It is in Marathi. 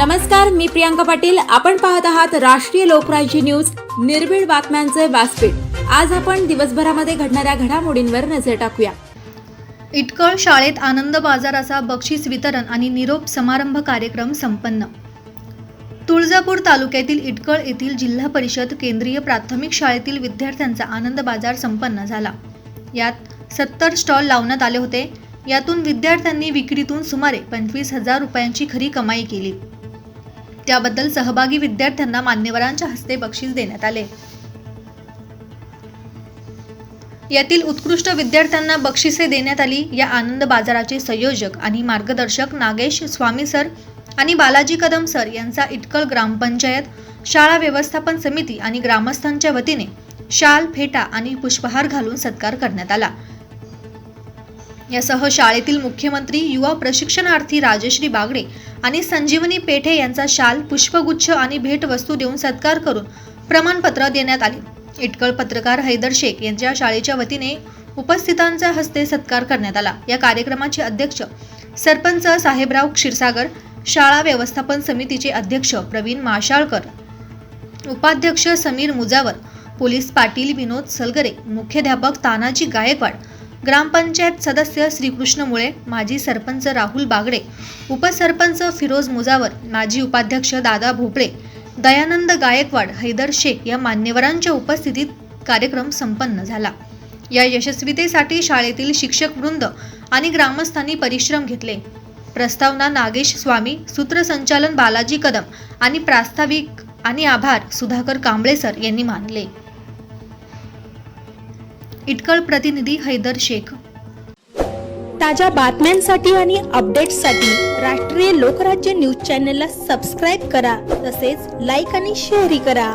नमस्कार मी प्रियांका पाटील. आपण पाहत आहात राष्ट्रीय लोकराज्य न्यूज. निर्भीड बातम्यांचे व्यासपीठ. आज आपण दिवसभरामध्ये घडणाऱ्या घडामोडींवर नजर टाकूया. इटकळ शाळेत आनंद बाजाराचा बक्षीस वितरण आणि निरोप समारंभ कार्यक्रम संपन्न. तुळजापूर तालुक्यातील इटकळ येथील जिल्हा परिषद केंद्रीय प्राथमिक शाळेतील विद्यार्थ्यांचा आनंद बाजार संपन्न झाला. यात सत्तर स्टॉल लावण्यात आले होते. यातून विद्यार्थ्यांनी विक्रीतून सुमारे पंचवीस हजार रुपयांची खरी कमाई केली. त्याबद्दल सहभागी विद्यार्थ्यांना मान्यवरांच्या हस्ते बक्षीस देण्यात आले. यातील उत्कृष्ट विद्यार्थ्यांना बक्षिसे देण्यात आली. या आनंद बाजाराचे संयोजक आणि मार्गदर्शक नागेश स्वामी सर आणि बालाजी कदम सर यांचा इटकळ ग्रामपंचायत शाळा व्यवस्थापन समिती आणि ग्रामस्थांच्या वतीने शाल फेटा आणि पुष्पहार घालून सत्कार करण्यात आला. यासह शाळेतील मुख्यमंत्री युवा प्रशिक्षणार्थी राजश्री बागडे आणि संजीवनी पेठे यांचा शाल पुष्पगुच्छ आणि भेटवस्तू देऊन सत्कार करून प्रमाणपत्र देण्यात आले. इटकळ पत्रकार हैदर शेख यांच्या शाळेच्या वतीने उपस्थितांच्या हस्ते सत्कार करण्यात आला. या कार्यक्रमाचे अध्यक्ष सरपंच साहेबराव क्षीरसागर शाळा व्यवस्थापन समितीचे अध्यक्ष प्रवीण माशाळकर उपाध्यक्ष समीर मुजावर पोलीस पाटील विनोद सलगरे मुख्याध्यापक तानाजी गायकवाड ग्रामपंचायत सदस्य श्रीकृष्ण मुळे माजी सरपंच राहुल बागडे उपसरपंच फिरोज मुजावर माजी उपाध्यक्ष दादा भोपळे दयानंद गायकवाड हैदर शेख या मान्यवरांच्या उपस्थितीत कार्यक्रम संपन्न झाला. या यशस्वीतेसाठी शाळेतील शिक्षक वृंद आणि ग्रामस्थांनी परिश्रम घेतले. प्रस्तावना नागेश स्वामी सूत्रसंचालन बालाजी कदम आणि प्रास्ताविक आणि आभार सुधाकर कांबळे सर यांनी मानले. इटकळ प्रतिनिधी हैदर शेख. ताज्या बातम्यांसाठी आणि अपडेट्ससाठी राष्ट्रीय लोकराज्य न्यूज चॅनलला सबस्क्राईब करा तसेच लाईक आणि शेअरही करा.